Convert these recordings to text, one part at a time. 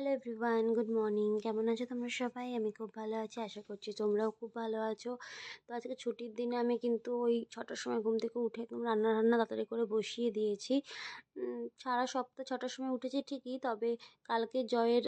Hello everyone good morning কেমন আছো তোমরা সবাই? আমি খুব ভালো আছি, আশা করছি তোমরাও খুব ভালো আছো। তো আজকে ছুটির দিনে আমি কিন্তু ওই ছটার সময় ঘুম থেকে উঠে একদম রান্না রান্না তাড়াতাড়ি করে বসিয়ে দিয়েছি। সারা সপ্তাহ ছটার সময় উঠেছি ঠিকই, তবে কালকে জয়ের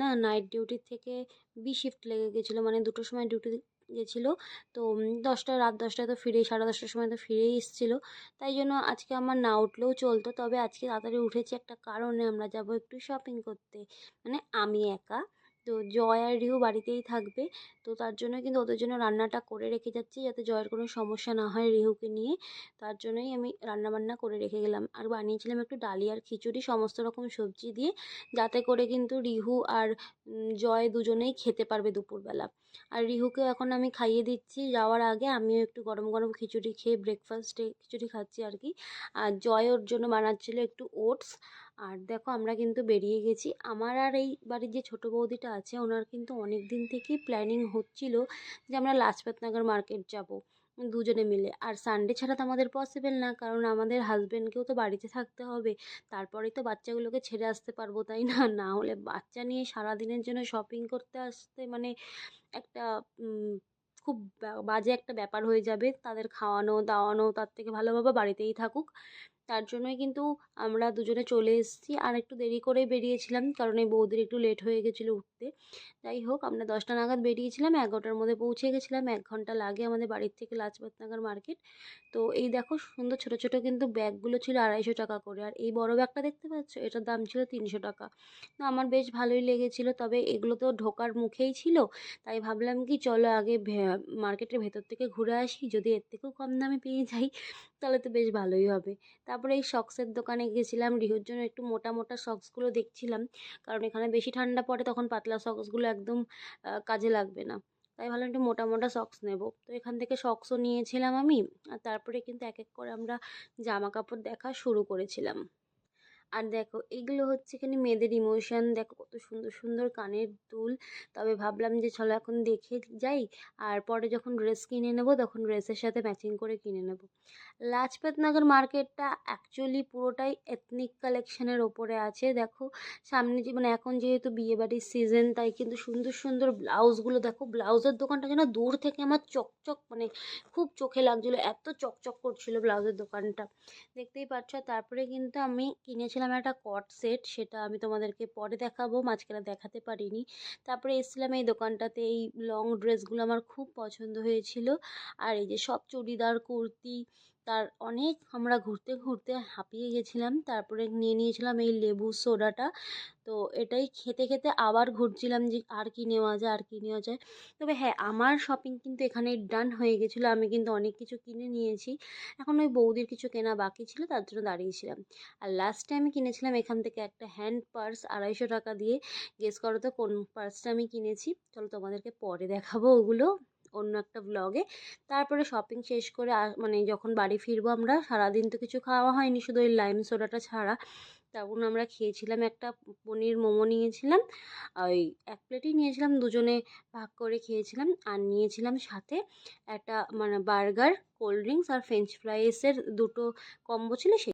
না নাইট ডিউটির থেকে বি শিফট লেগে গেছিল মানে দুটোর সময় ডিউটি গেছিল। তো দশটা, রাত দশটায় তো ফিরেই, সাড়ে দশটার সময় তো ফিরেই এসেছিল। তাই জন্য আজকে আমার না উঠলেও চলতো। তবে আজকে তাড়াতাড়ি উঠেছি একটা কারণে আমরা যাব একটু শপিং করতে। মানে আমি একা। তো জয় আর রিহু বাড়িতেই থাকবে। তো তার জন্য কিন্তু ওদের জন্য রান্নাটা করে রেখে যাচ্ছি যাতে জয়ের কোনো সমস্যা না হয় রিহুকে নিয়ে। তার জন্যই আমি রান্না বান্না করে রেখে গেলাম। আর বানিয়েছিলাম একটু ডালিয়ার খিচুড়ি, সমস্ত রকম সবজি দিয়ে, যাতে করে কিন্তু রিহু আর জয় দুজনেই খেতে পারবে দুপুরবেলা। আর রিহুকে এখন আমি খাইয়ে দিচ্ছি। যাওয়ার আগে আমিও একটু গরম গরম খিচুড়ি খেয়ে ব্রেকফাস্টে খিচুড়ি খাচ্ছি আর কি। আর জয় ওর জন্য বানাচ্ছিলো একটু ওটস আর দেখো আমরা কিন্তু বেরিয়ে গেছি। আমার আর এই বাড়ির যে ছোটো বৌদিটা আছে, ওনার কিন্তু অনেক দিন থেকেই প্ল্যানিং হচ্ছিল যে আমরা লাজপত নগর মার্কেট যাব, দুজনে মিলে। আর সানডে ছাড়া তো আমাদের পসিবল না, কারণ আমাদের হাজব্যান্ডকেও তো বাড়িতে থাকতে হবে। তারপরেই তো বাচ্চাগুলোকে ছেড়ে আসতে পারব, তাই না? না হলে বাচ্চা নিয়ে সারাদিনের জন্য শপিং করতে আসতে মানে একটা খুব বাজে একটা ব্যাপার হয়ে যাবে। তাদের খাওয়ানো, দাওয়ানো, তার থেকে ভালো বাবা বাড়িতেই থাকুক। তার জন্যই কিন্তু আমরা দুজনে চলে এসেছি। আর একটু দেরি করে বেরিয়েছিলাম, কারণ এই বৌদির একটু লেট হয়ে গেছিল উঠতে। যাই হোক, আমরা দশটা নাগাদ বেরিয়েছিলাম, এগারোটার মধ্যে পৌঁছে গেছিলাম। এক ঘণ্টা লাগে আমাদের বাড়ির থেকে লাজপত নগর মার্কেট। তো এই দেখো সুন্দর ছোটো ছোটো কিন্তু ব্যাগগুলো ছিল আড়াইশো টাকা করে। আর এই বড় ব্যাগটা দেখতে পাচ্ছ? এটার দাম ছিল তিনশো টাকা। তো আমার বেশ ভালোই লেগেছিলো, তবে এগুলো তো ঢোকার মুখেই ছিল। তাই ভাবলাম কি, চলো আগে মার্কেটের ভেতর থেকে ঘুরে আসি। যদি এর থেকেও কম দামে পেয়ে যাই, তাহলে তো বেশ ভালোই হবে। তারপরে এই সক্সের দোকানে গেছিলাম। রিহুর জন্য একটু মোটা মোটা সক্সগুলো দেখছিলাম। কারণ এখানে বেশি ঠান্ডা পড়ে তখন পাতলা সক্সগুলো একদম কাজে লাগবে না। তাই ভাবলাম একটু মোটা মোটা সক্স নেব। তো এখান থেকে সক্সও নিয়েছিলাম আমি। আর তারপরে কিন্তু এক এক করে আমরা জামা কাপড় দেখা শুরু করেছিলাম। আর দেখো, এগুলো হচ্ছে এখানে মেয়েদের ইমোশন দেখো কত সুন্দর সুন্দর কানের দুল। তবে ভাবলাম যে চলো এখন দেখে যাই। আর পরে যখন ড্রেস কিনে নেব, তখন ড্রেসের সাথে ম্যাচিং করে কিনে নেব। লাজপত নগর মার্কেটটা অ্যাকচুয়ালি পুরোটাই এথনিক কালেকশনের ওপরে আছে। দেখো, সামনে যে মানে এখন যেহেতু বিয়েবাড়ির সিজন তাই কিন্তু সুন্দর সুন্দর ব্লাউজগুলো দেখো ব্লাউজের দোকানটা যেন দূর থেকে আমার চকচক মানে খুব চোখে লাগছিল। এত চকচক করছিল ব্লাউজের দোকানটা। দেখতেই পাচ্ছ, তারপরে কিন্তু আমি কিনেছিলাম একটা কট সেট, সেটা আমি তোমাদেরকে পরে দেখাবো, মাঝখানে দেখাতে পারিনি। তারপরে এসেছিলাম এই দোকানটাতে, এই লং ড্রেসগুলো আমার খুব পছন্দ হয়েছিল। আর এই যে সব চুড়িদার, কুর্তি, তার অনেক আমরা ঘুরতে ঘুরতে হাঁপিয়ে গেছিলাম। তারপরে নিয়ে নিয়েছিলাম এই লেবু সোডাটা। তো এটাই খেতে খেতে আবার ঘুরছিলাম যে আর কি নেওয়া যায়, আর কি নেওয়া যায়। তবে হ্যাঁ আমার শপিং কিন্তু এখানে ডান হয়ে গেছিল। আমি কিন্তু অনেক কিছু কিনে নিয়েছি। এখন ওই বৌদির কিছু কেনা বাকি ছিল, তার জন্য দাঁড়িয়েছিলাম। আর লাস্টে আমি কিনেছিলাম এখান থেকে একটা হ্যান্ড পার্স আড়াইশো টাকা দিয়ে। গেস করো তো কোন পার্সটা আমি কিনেছি? চলো তোমাদেরকে পরে দেখাবো ওগুলো অন্য একটা ব্লগে তারপরে শপিং শেষ করে মানে যখন বাড়ি ফিরবো আমরা, সারাদিন তো কিছু খাওয়া হয়নি, শুধু ওই লাইম সোডাটা ছাড়া। তখন আমরা খেয়েছিলাম। একটা পনির মোমো নিয়েছিলাম। ওই এক প্লেটই নিয়েছিলাম। দুজনে ভাগ করে খেয়েছিলাম। আর নিয়েছিলাম সাথে একটা মানে বার্গার, কোল্ড ড্রিঙ্কস আর ফ্রেঞ্চ ফ্রাইসের দুটো কম্বো ছিল সে